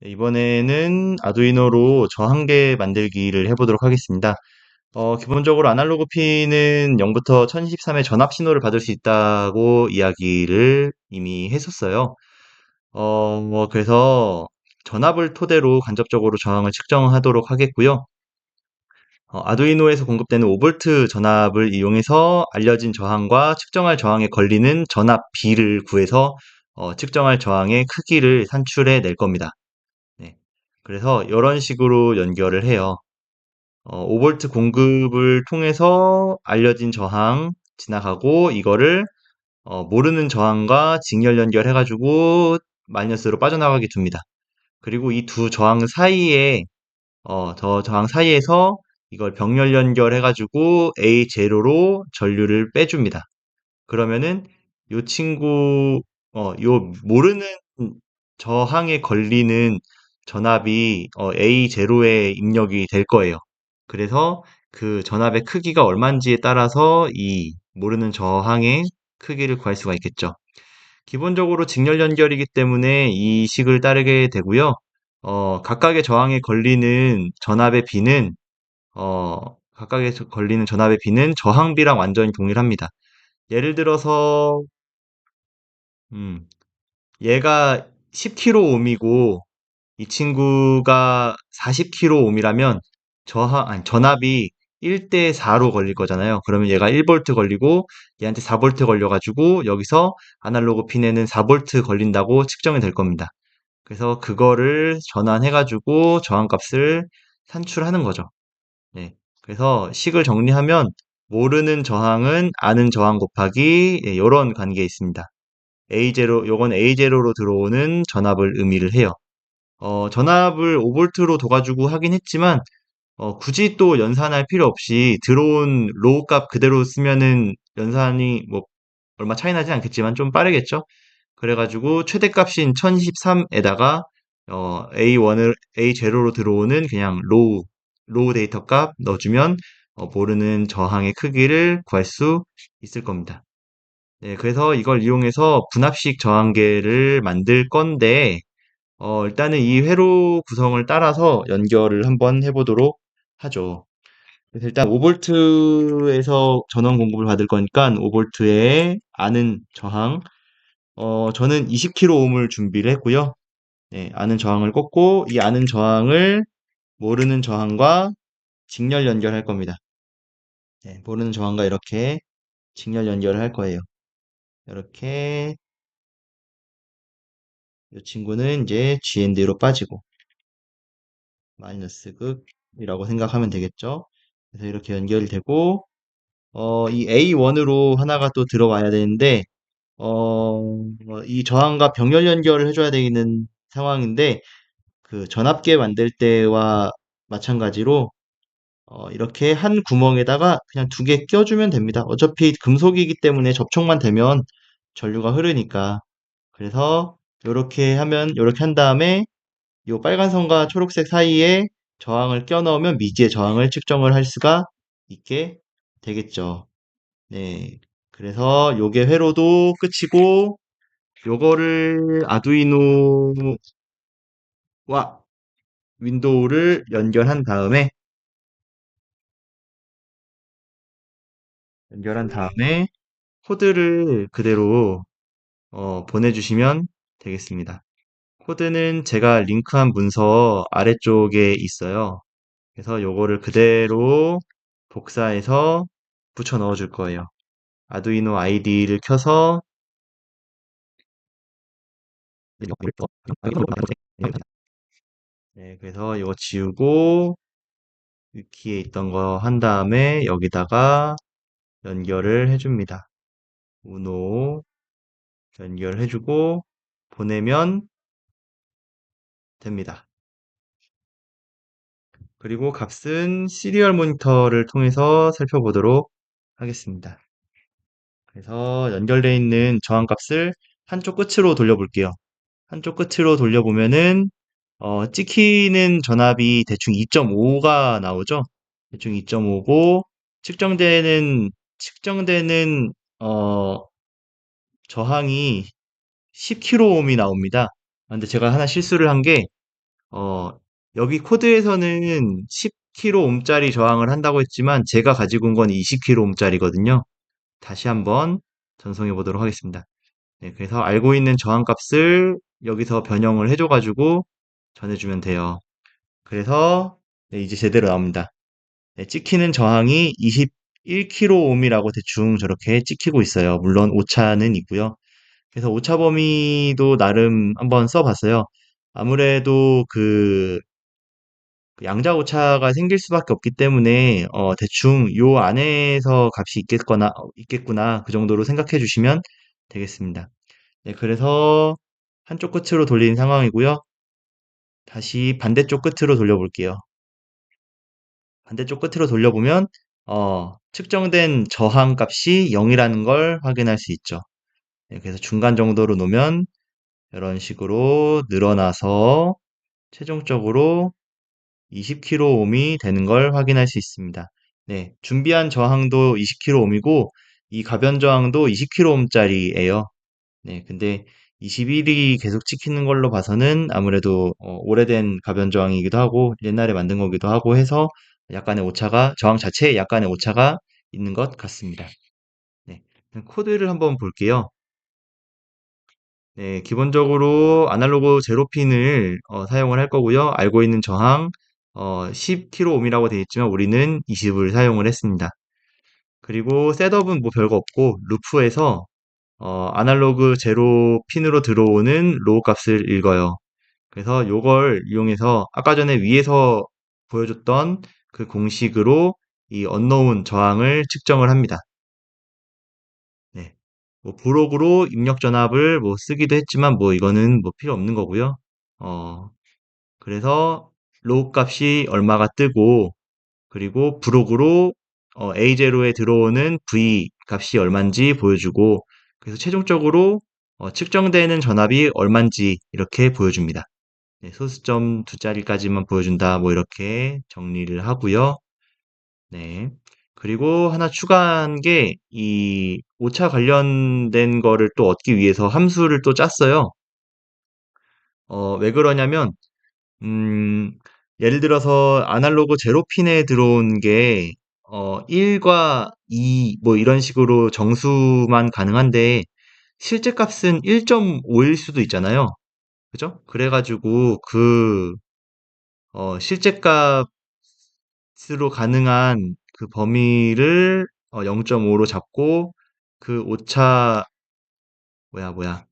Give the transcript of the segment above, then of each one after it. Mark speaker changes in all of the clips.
Speaker 1: 네, 이번에는 아두이노로 저항계 만들기를 해보도록 하겠습니다. 어, 기본적으로 아날로그 핀은 0부터 1023의 전압 신호를 받을 수 있다고 이야기를 이미 했었어요. 어, 뭐 그래서 전압을 토대로 간접적으로 저항을 측정하도록 하겠고요. 어, 아두이노에서 공급되는 5V 전압을 이용해서 알려진 저항과 측정할 저항에 걸리는 전압 B를 구해서 어, 측정할 저항의 크기를 산출해 낼 겁니다. 네. 그래서 이런 식으로 연결을 해요. 어, 5V 공급을 통해서 알려진 저항 지나가고 이거를 어, 모르는 저항과 직렬 연결해가지고 마이너스로 빠져나가게 둡니다. 그리고 이 두 저항 사이에 어, 저 저항 사이에서 이걸 병렬 연결해가지고 A0로 전류를 빼줍니다. 그러면은 요 친구 어, 요 모르는 저항에 걸리는 전압이 어, A0에 입력이 될 거예요. 그래서 그 전압의 크기가 얼마인지에 따라서 이 모르는 저항의 크기를 구할 수가 있겠죠. 기본적으로 직렬 연결이기 때문에 이 식을 따르게 되고요. 어, 각각의 저항에 걸리는 전압의 비는 어, 각각의 저- 걸리는 전압의 비는 저항비랑 완전히 동일합니다. 예를 들어서 음, 얘가 10kΩ이고 이 친구가 40kΩ이라면 저하, 아니, 전압이 1대 4로 걸릴 거잖아요. 그러면 얘가 1V 걸리고 얘한테 4V 걸려가지고 여기서 아날로그 핀에는 4V 걸린다고 측정이 될 겁니다. 그래서 그거를 전환해가지고 저항값을 산출하는 거죠. 네. 그래서 식을 정리하면 모르는 저항은 아는 저항 곱하기 이런 관계에 있습니다. A0, 요건 A0로 들어오는 전압을 의미를 해요. 어, 전압을 5V로 둬가지고 하긴 했지만, 어, 굳이 또 연산할 필요 없이 들어온 로우 값 그대로 쓰면은 연산이 뭐 얼마 차이 나진 않겠지만 좀 빠르겠죠? 그래가지고 최대값인 1023에다가 어, A1을 A0로 들어오는 그냥 로우 로우 데이터 값 넣어주면 어, 모르는 저항의 크기를 구할 수 있을 겁니다. 네, 그래서 이걸 이용해서 분압식 저항계를 만들 건데 어, 일단은 이 회로 구성을 따라서 연결을 한번 해보도록 하죠. 그래서 일단 5V에서 전원 공급을 받을 거니까 5V에 아는 저항, 어, 저는 20kΩ을 준비를 했고요. 네, 아는 저항을 꽂고 이 아는 저항을 모르는 저항과 직렬 연결할 겁니다. 네, 모르는 저항과 이렇게 직렬 연결을 할 거예요. 이렇게 이 친구는 이제 GND로 빠지고 마이너스 극이라고 생각하면 되겠죠. 그래서 이렇게 연결되고 어, 이 A1으로 하나가 또 들어와야 되는데 어, 이 저항과 병렬 연결을 해줘야 되는 상황인데 그 전압계 만들 때와 마찬가지로 어, 이렇게 한 구멍에다가 그냥 두 개 껴주면 됩니다. 어차피 금속이기 때문에 접촉만 되면 전류가 흐르니까. 그래서 이렇게 하면 이렇게 한 다음에 이 빨간 선과 초록색 사이에 저항을 껴 넣으면 미지의 저항을 측정을 할 수가 있게 되겠죠. 네. 그래서 요게 회로도 끝이고 요거를 아두이노와 윈도우를 연결한 다음에 연결한 다음에 코드를 그대로 어, 보내주시면 되겠습니다. 코드는 제가 링크한 문서 아래쪽에 있어요. 그래서 요거를 그대로 복사해서 붙여 넣어 줄 거예요. 아두이노 아이디를 켜서 네, 그래서 이거 지우고 위키에 있던 거 한 다음에 여기다가 연결을 해줍니다. 우노 연결해주고 보내면 됩니다. 그리고 값은 시리얼 모니터를 통해서 살펴보도록 하겠습니다. 그래서 연결되어 있는 저항 값을 한쪽 끝으로 돌려볼게요. 한쪽 끝으로 돌려보면은 어, 찍히는 전압이 대충 2.5가 나오죠. 대충 2.5고 측정되는 측정되는 어, 저항이 10kΩ이 나옵니다. 근데 제가 하나 실수를 한 게, 어, 여기 코드에서는 10kΩ짜리 저항을 한다고 했지만 제가 가지고 온 건 20kΩ짜리거든요. 다시 한번 전송해 보도록 하겠습니다. 네, 그래서 알고 있는 저항 값을 여기서 변형을 해줘가지고 전해주면 돼요. 그래서 네, 이제 제대로 나옵니다. 네, 찍히는 저항이 21kΩ이라고 대충 저렇게 찍히고 있어요. 물론 오차는 있고요. 그래서 오차 범위도 나름 한번 써봤어요. 아무래도 그, 그 양자 오차가 생길 수밖에 없기 때문에 어, 대충 요 안에서 값이 있겠거나 어, 있겠구나 그 정도로 생각해 주시면 되겠습니다. 네, 그래서 한쪽 끝으로 돌린 상황이고요. 다시 반대쪽 끝으로 돌려볼게요. 반대쪽 끝으로 돌려보면 어, 측정된 저항 값이 0이라는 걸 확인할 수 있죠. 예, 그래서 중간 정도로 놓으면 이런 식으로 늘어나서 최종적으로 20kg이 되는 걸 확인할 수 있습니다. 네, 준비한 저항도 20kg이고 이 가변 저항도 20kg짜리예요. 네, 근데 21이 계속 찍히는 걸로 봐서는 아무래도 어, 오래된 가변 저항이기도 하고 옛날에 만든 거기도 하고 해서 약간의 오차가 저항 자체에 약간의 오차가 있는 것 같습니다. 네, 코드를 한번 볼게요. 네, 기본적으로 아날로그 제로핀을 어, 사용을 할 거고요. 알고 있는 저항 어, 10kΩ이라고 되어 있지만 우리는 20을 사용을 했습니다. 그리고 셋업은 뭐 별거 없고 루프에서 어, 아날로그 제로 핀으로 들어오는 로우 값을 읽어요. 그래서 이걸 이용해서 아까 전에 위에서 보여줬던 그 공식으로 이 언노운 저항을 측정을 합니다. 네. 뭐 브록으로 입력 전압을 뭐 쓰기도 했지만 뭐 이거는 뭐 필요 없는 거고요. 어, 그래서 로우 값이 얼마가 뜨고 그리고 브록으로 어, A0에 들어오는 V 값이 얼마인지 보여주고 그래서 최종적으로 어, 측정되는 전압이 얼마인지 이렇게 보여줍니다. 네, 소수점 두 자리까지만 보여준다. 뭐 이렇게 정리를 하고요. 네. 그리고 하나 추가한 게 이 오차 관련된 거를 또 얻기 위해서 함수를 또 짰어요. 어, 왜 그러냐면 음, 예를 들어서 아날로그 제로핀에 들어온 게 어, 1과 2, 뭐 이런 식으로 정수만 가능한데 실제 값은 1.5일 수도 있잖아요. 그죠? 그래가지고 그 어, 실제 값으로 가능한 그 범위를 어, 0.5로 잡고 그 오차 뭐야 뭐야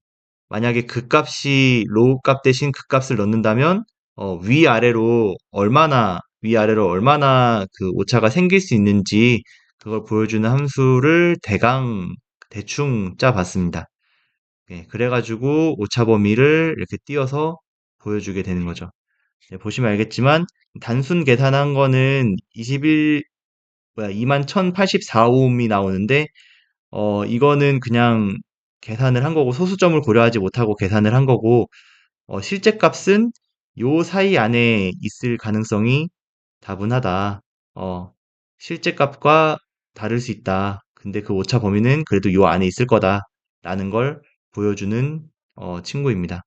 Speaker 1: 만약에 그 값이 로우 값 대신 그 값을 넣는다면 어, 위 아래로 얼마나 위 아래로 얼마나 그 오차가 생길 수 있는지 그걸 보여주는 함수를 대강 대충 짜봤습니다. 네, 그래가지고 오차 범위를 이렇게 띄어서 보여주게 되는 거죠. 네, 보시면 알겠지만 단순 계산한 거는 21 뭐야 21,084오음이 나오는데 어 이거는 그냥 계산을 한 거고 소수점을 고려하지 못하고 계산을 한 거고 어, 실제 값은 요 사이 안에 있을 가능성이 다분하다. 어, 실제 값과 다를 수 있다. 근데 그 오차 범위는 그래도 요 안에 있을 거다. 라는 걸 보여주는 어, 친구입니다.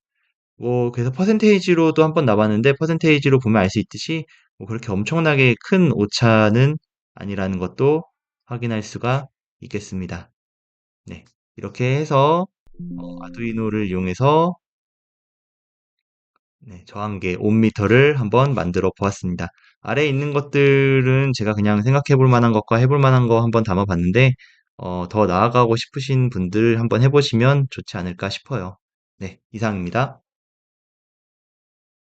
Speaker 1: 뭐 그래서 퍼센테이지로도 한번 나봤는데 퍼센테이지로 보면 알 수 있듯이 뭐 그렇게 엄청나게 큰 오차는 아니라는 것도 확인할 수가 있겠습니다. 네, 이렇게 해서 어, 아두이노를 이용해서 네, 저항계 5m를 한번 만들어 보았습니다. 아래에 있는 것들은 제가 그냥 생각해 볼 만한 것과 해볼 만한 거 한번 담아 봤는데, 어, 더 나아가고 싶으신 분들 한번 해보시면 좋지 않을까 싶어요. 네, 이상입니다.